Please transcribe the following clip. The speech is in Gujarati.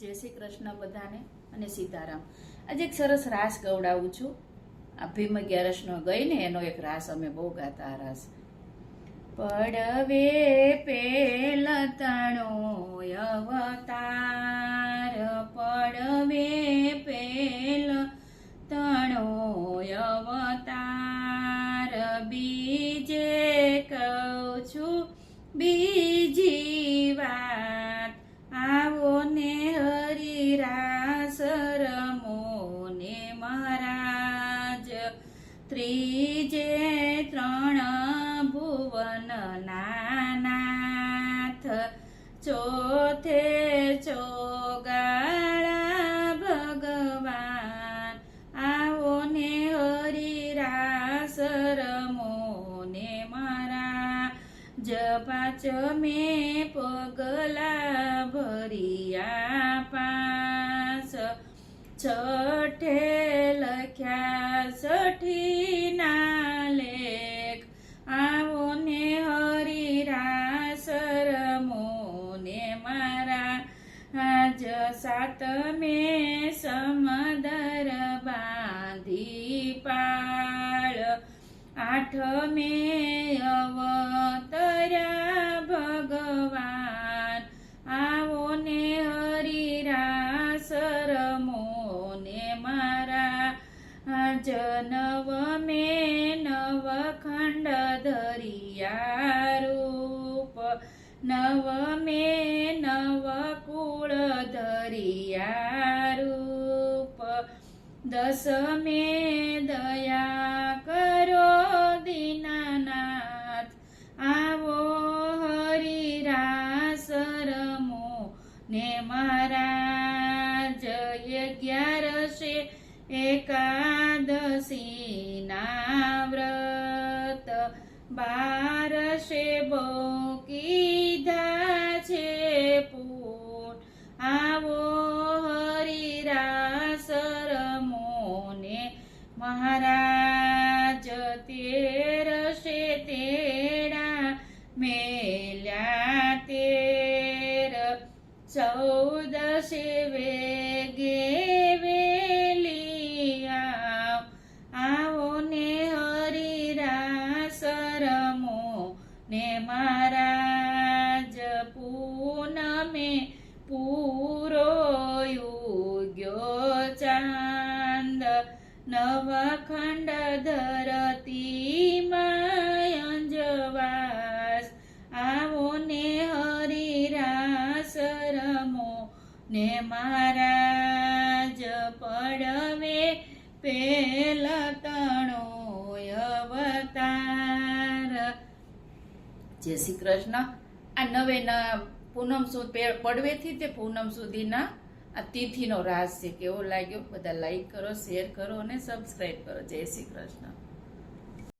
જય શ્રી કૃષ્ણ બધાને અને સીતારામ. આજે એક સરસ રાસ ગવડાવું છું. આ ભીમ અગિયારસનો ગઈ ને, એનો એક રાસ અમે બહુ ગાતા રાસ. પડવે પેલતણો અવતાર, પડવે પેલ તણો અવતાર. બીજે કહું છું, બીજી વાત હરિરાસ રમો ને મહારાજ. ત્રીજે ત્રણ ભુવન નાનાથ. ચોથે ચોગાળા જપાચ મે પગલા ભરિયા પાસ છઠે લખ્યા સઠી ના લેખ આવો ને હરિરાસ રમો ને મારા આજ સાતમે સમદર બાંધી પાળ આઠમે અવતર્યા ભગવાન. આવો ને હરિરાસ રમો ને મારા. આજ નવમે નવખંડ ધરિયા રૂપ નવમે નવકુળ ધરિયા રૂપ દસમે દયા કરો અગિયારસે એકાદશી ના વ્રત. બારસે બહુ કીધા છે પૂન આવો હરિરાસ રમો ને મહારાજ તેરસે તેડા મેલ્યા તેર. ચૌદશે વેગે ને મહારાજ પૂનમે પૂરો યુગ્યો ચાંદ, નવખંડ ધરતી અંજવાસ. આવો ને હરિરાસ રમો ને મહારાજ પડવે પેલ જય શ્રી કૃષ્ણ. આ નવે પૂનમ સુધી પડવેથી તે પૂનમ સુધીના આ તિથિનો રાસ છે. કેવો લાગ્યો? બધા લાઈક કરો શેર કરો અને સબસ્ક્રાઈબ કરો. જય શ્રી કૃષ્ણ.